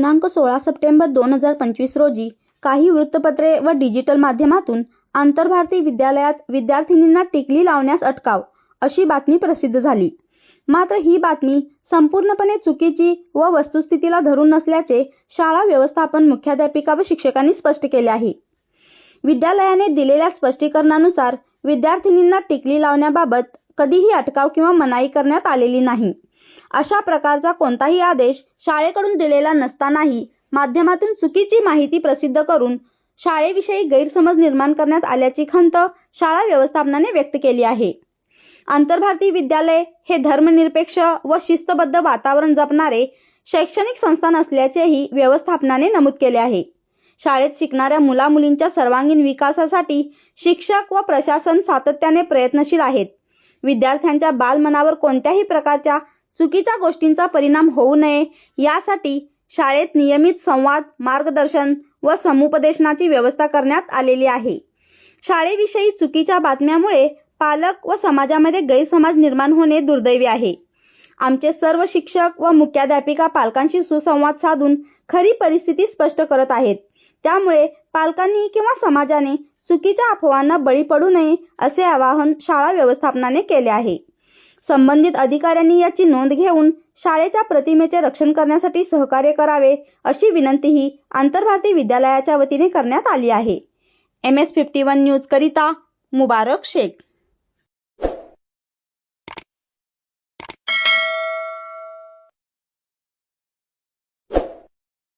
दिनांक सोळा सप्टेंबर दोन हजार पंचवीस रोजी काही वृत्तपत्रे व डिजिटल माध्यमातून आंतरभारती विद्यालयात विद्यार्थिनींना टिकली लावण्यास अटकाव अशी बातमी प्रसिद्ध झाली. मात्र ही बातमी संपूर्णपणे चुकीची व वस्तुस्थितीला धरून नसल्याचे शाळा व्यवस्थापन मुख्याध्यापिका व शिक्षकांनी स्पष्ट केले आहे. विद्यालयाने दिलेल्या स्पष्टीकरणानुसार विद्यार्थिनींना टिकली लावण्याबाबत कधीही अटकाव किंवा मनाई करण्यात आलेली नाही. अशा प्रकारचा कोणताही आदेश शाळेकडून दिलेला नसतानाही माध्यमातून चुकीची माहिती प्रसिद्ध करून शाळेविषयी गैरसमज निर्माण करण्यात आल्याची खंत शाळा व्यवस्थापनाने व्यक्त केली आहे. आंतरभारतीय विद्यालय हे धर्मनिरपेक्ष व शिस्तबद्ध वातावरण जपणारे शैक्षणिक संस्थान असल्याचेही व्यवस्थापनाने नमूद केले आहे. शाळेत शिकणाऱ्या मुला मुलींच्या सर्वांगीण विकासासाठी शिक्षक व प्रशासन सातत्याने प्रयत्नशील आहेत. विद्यार्थ्यांच्या बालमनावर कोणत्याही प्रकारच्या चुकीच्या गोष्टींचा परिणाम होऊ नये. यासाठी शाळेत नियमित संवाद मार्गदर्शन व समुपदेशनाची व्यवस्था करण्यात आलेली आहे. शाळेविषयी चुकीच्या बातम्यामुळे पालक व समाजामध्ये गैरसमज निर्माण होणे दुर्दैवी आहे. आमचे सर्व शिक्षक व मुख्याध्यापिका पालकांशी सुसंवाद साधून खरी परिस्थिती स्पष्ट करत आहेत. त्यामुळे पालकांनी किंवा समाजाने चुकीच्या अफवांना बळी पडू नये असे आवाहन शाळा व्यवस्थापनाने केले आहे. संबंधित अधिकाऱ्यांनी याची नोंद घेऊन शाळेच्या प्रतिमेचे रक्षण करण्यासाठी सहकार्य करावे अशी विनंतीही आंतरभारती विद्यालयाच्या वतीने करण्यात आली आहे. M S fifty one news करिता मुबारक शेख.